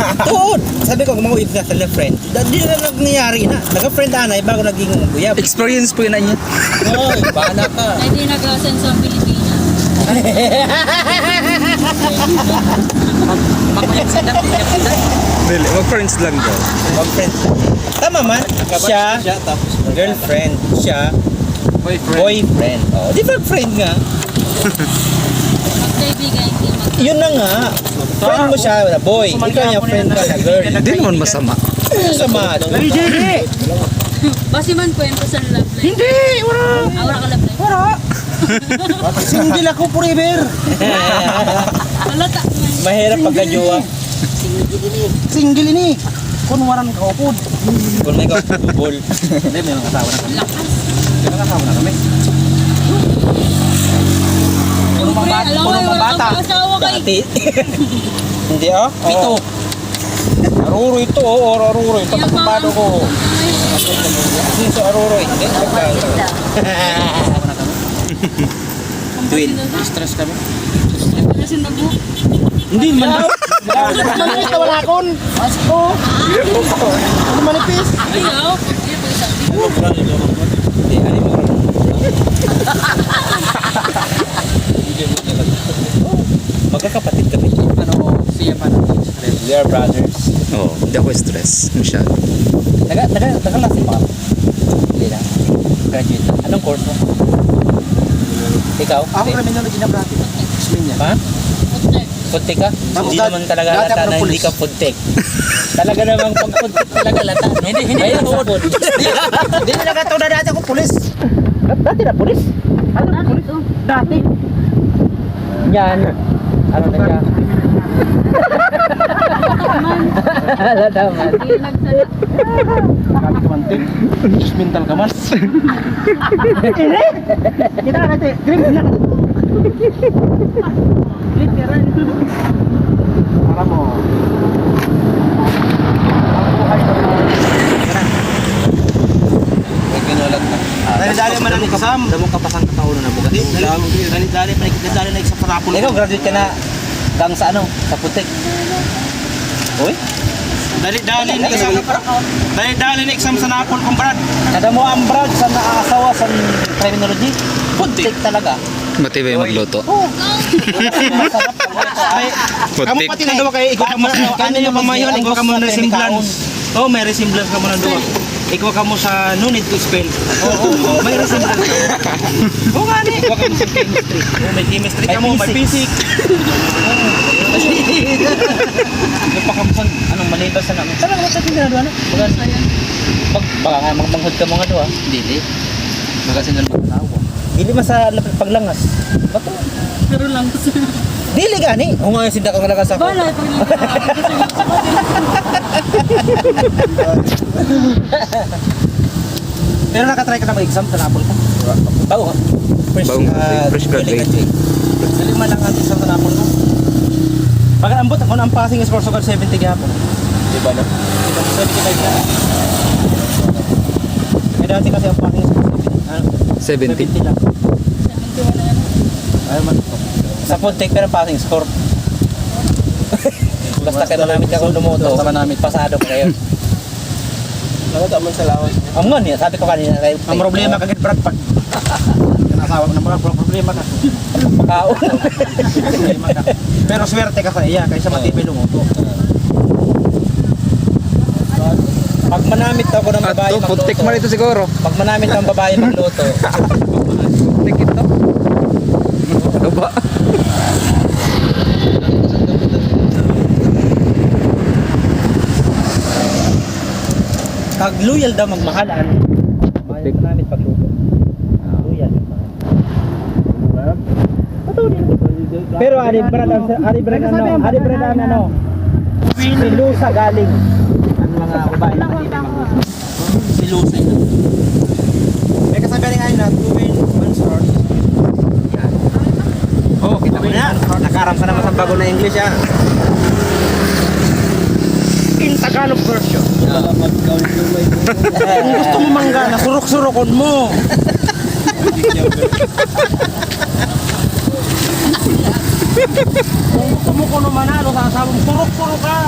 Tuod! Sabi ko, kung ka sa left friend, di na lang nangyari na. Nagka-friend anay bago naging uyab. Experience po yun na niya. Oo, bahala ka. Ay, di nag-asen sa Pilipinas. Really, mag-friends lang daw. Mag-friend. Tama man, siya, tapos girlfriend, siya, boyfriend. boyfriend. Oh, di ba friend nga? Hindi mag... Yun na nga. Friend mo siya, na boy. Ikaw niya, friend ka na girl. Hindi naman masama. Ano sama doon? Basi man kwento sa love life. Hindi! Wala! Ah, wala ka love life? Wala! Single ako forever. Wala ta! Mahirap pagka-jowa. Single ini. Kunwaran ka upod. Kung may bubol. Hindi, may mga kasawa na kami. Lakas! May mga kasawa na kami. Puno mga bata. Alam mo, mga wala bata. kang asawa kay... Dati. Hindi ah? Pito. Aruro ito, oh, aruro. Ito Yung pagpapado ko. Kasi sa aruro, hindi. Twin. Stress kami. Kasi nabu. Hindi, man. Manipis na wala akon. Asik ko. Ano manipis? Ayaw! Hindi, ano mo? Magkakapatid kami. Ano, siya pa natin. We are brothers. Oo, hindi ako stress. Masyado. Naga, naga, nagalasi pa. Hindi na. Graduate na. Anong course mo? Ikaw? Ako criminology na brati. Explain niya. Ha? Putek. Foodtech ka? Hindi naman talaga lata na hindi ka foodtech. talaga namang pag foodtech talaga lata. Hindi, hindi na food. Hindi na nagataw na dati ako pulis. Dati na pulis. Ano pulis? Dati. Yan. Ano na siya? Nagsalat. Kami kamantin. Mental ka man. Ini? Kita ka natin. Green na. Literal. Para mo. Ang buhay ko na. May ginulat na. Dali-dali man ang exam. Damo ka pa sang kataulo na bugat. Dali-dali pa dali na exam para ako. Ikaw, graduate ka na kang sa ano? Sa putik. Uy, Dali-dali na exam. Dali-dali na exam sa Napol kung brad. kada mo ang brad sa naasawa sa criminology. Putik talaga. Matibay magluto. Luto. Ay, kamu Putik. pati na duwa kay ikaw ka mo Ano yung pamayon, ikaw ka mo na resemblance. Oh, may resemblance ka mo na duwa. Ikaw ka mo sa no need to spell. Oo, oh, oh, may resemblance ka. Oo nga ni. Ikaw ka mo sa chemistry. Oh, may chemistry ka mo, may physics. physics. Yung pakamusan, anong malibas na namin. Talaga mo tayo ginagawa na? Baga, pag, baka nga magbanghod ka mga doa. Dili. Baga sinal mo tawa. Dili man sa paglangas. Bato. Pero lang. Dili gani. O nga yung sinda kang lagas ako. Bala, pag Pero nakatry ka na mag-exam sa Napol ko. Bago. Fresh, Bagong ah, fresh graduate. Dali man lang ang exam sa Napol ko. Pag ambot ako ang passing is for 70 gapon. Di ba no? 75 na. May dati kasi ang passing is for 70. Ano? 70. 70 lang. Ayaw man. Sa food take pero passing score. Basta kayo namin ka kung lumuto. Basta manamit. Pasado pa kayo. Nakata man sa lawas. Ang nga niya, sabi ko kanina kayo. Ang problema kagad Brad pag nasawa ko na mga problema ka. Pagkaon. Problema ka. Pero swerte ka sa iya kaysa matibay lumuto. Pag manamit ako ng babae Ato, putik magluto. man ito siguro. Pag manamit ang babae magluto. Putik ito. Ano ba? Pag loyal daw magmahalan. Putik. Manamit pagluto. Loyal. Pero ari brad ang ari brad ano, ari brad ang ano. Silusa galing. Ang mga babae na matibay magluto. Si Lucy. May kasabihan nga na two win, one short. Yan. Oh, kita mo Yan. Nakaram sa naman sa bago na English ah. In Tagalog version. Kung gusto mo mangga, surok-surokon mo. Kung gusto mo kuno manalo sa asawang surok-surok ka.